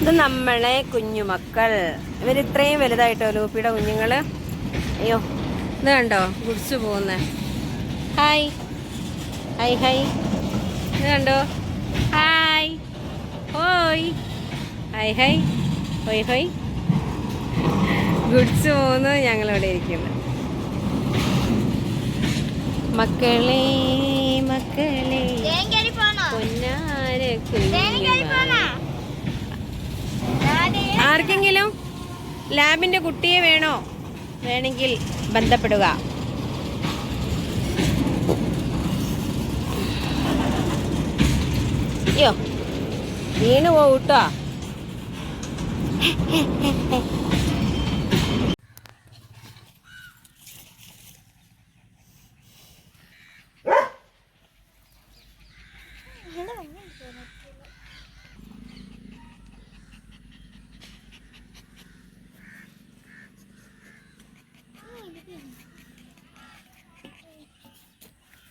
ഇത് നമ്മളെ കുഞ്ഞുമക്കൾ. ഇവർ ഇത്രയും വലുതായിട്ടോ ലൂപ്പിയുടെ കുഞ്ഞുങ്ങൾ. അയ്യോ ഇത് കണ്ടോ? ഗുഡ്സ് പോകുന്നേ. ഹായ്. Hi hi. ഇത് കണ്ടോ? ഹായ്. ഹോയ്. Hi hi. ഹോയ് ഹോയ്. ഗുഡ്സ് പോകുന്നു. ഞങ്ങളിവിടെ ഇരിക്കുന്നു. മക്കളെ മക്കളെ. ആർക്കെങ്കിലും ലാബിന്റെ കുട്ടിയെ വേണോ? വേണമെങ്കിൽ ബന്ധപ്പെടുക. അയ്യോ വീണു പോകൂട്ടോ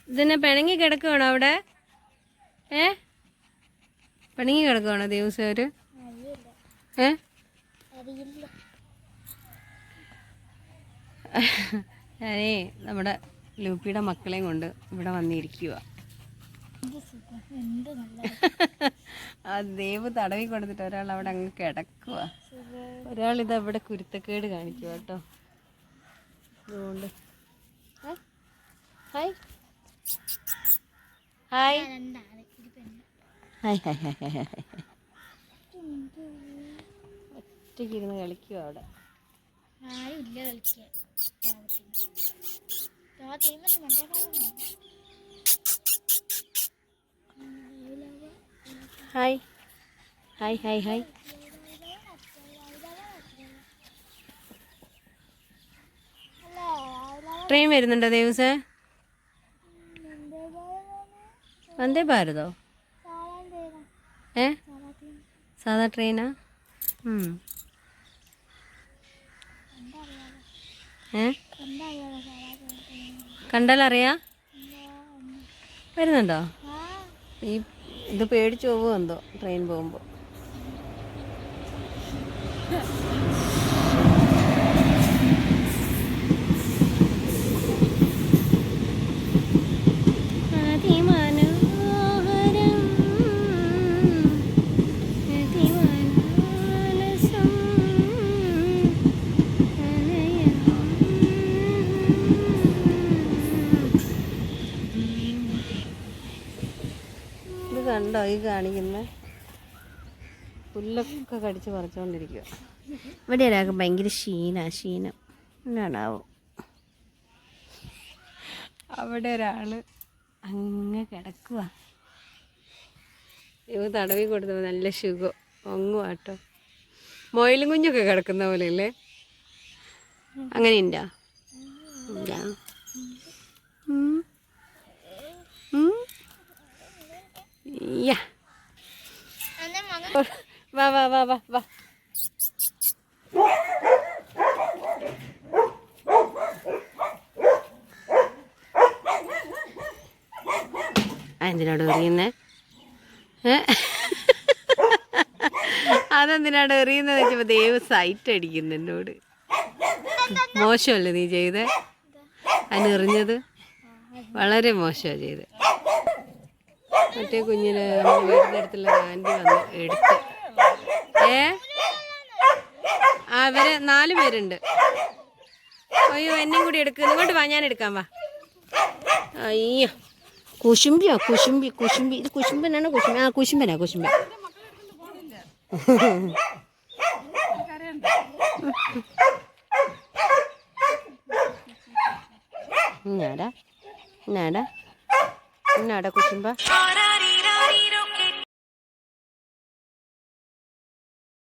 ഇതിനെ പിണങ്ങി കിടക്കുവാണോ അവിടെ? ഏ? പിണങ്ങി കിടക്കുവാണോ ദിവസം ഒരു ഏ? ഞാനേ നമ്മുടെ ലൂപ്പിയുടെ മക്കളെയും കൊണ്ട് ഇവിടെ വന്നിരിക്കുക ആ ദേവ് തടവി കൊടുത്തിട്ട് ഒരാൾ അവിടെ അങ്ങ് കിടക്കുക ഒരാൾ ഇത് അവിടെ കുരുത്തക്കേട് കാണിക്കുക കേട്ടോ. അതുകൊണ്ട് hi. Hi. Hi hi hi hi ഒറ്റയ്ക്ക് ഇരുന്ന് കളിക്കുക അവിടെ. കളിക്കാൻ. Hi. Hi hi hi. Train വരുന്നുണ്ടോ ദേവസേ വന്ദേ ഭാരതോ? ഏ? സാധാ ട്രെയിനാ. ഏ? കണ്ടാലറിയാ? വരുന്നുണ്ടോ? ഈ ഇത് പേടിച്ചു പോകുമോ എന്തോ ട്രെയിൻ പോകുമ്പോൾ കണ്ടോ ഈ കാണിക്കുന്ന? പുല്ലൊക്കെ കടിച്ച് പറിച്ചുകൊണ്ടിരിക്കുക ഇവിടെ ഒരാൾക്ക് ഭയങ്കര ക്ഷീണ ക്ഷീണം. എന്നാണാവോ അവിടെ ഒരാൾ അങ്ങ് കിടക്കുക ഇവ തടവി കൊടുത്തപ്പോൾ നല്ല സുഖം. ഒങ്ങുവാട്ടോ മൊയിലും കുഞ്ഞൊക്കെ കിടക്കുന്ന പോലെ അല്ലേ അങ്ങനെ ഉണ്ടോ യാ. വാ വാ വാ വാ വാ. എന്തിനാട് എറിയുന്നേ? ഏ? അതെന്തിനാണ് എറിയുന്നത് വെച്ചപ്പോ ദൈവം സൈറ്റ് അടിക്കുന്നു എന്നോട്. മോശമല്ലേ നീ ചെയ്തേ? അതിനെറിഞ്ഞത് വളരെ മോശമാണ് ചെയ്തത് മറ്റേ കുഞ്ഞിന് വീടിന്റെ അടുത്തുള്ള ആന്റി വന്ന് എടുത്ത്. ഏ? അവർ നാല് പേരുണ്ട്. അയ്യോ എന്നെയും കൂടി എടുക്കുക ഇങ്ങോട്ട് വാ ഞാൻ എടുക്കാം വാ. അയ്യോ. കുശുമ്പിയോ? കുശുമ്പി കുശുമ്പി. ഇത് കുശുമ്പനാണോ കുശുമ്പി? ആ കുശുമ്പനാ കുശുംബ ഞാടാ ഞാടാ ഞാടാ കുശുമ്പ?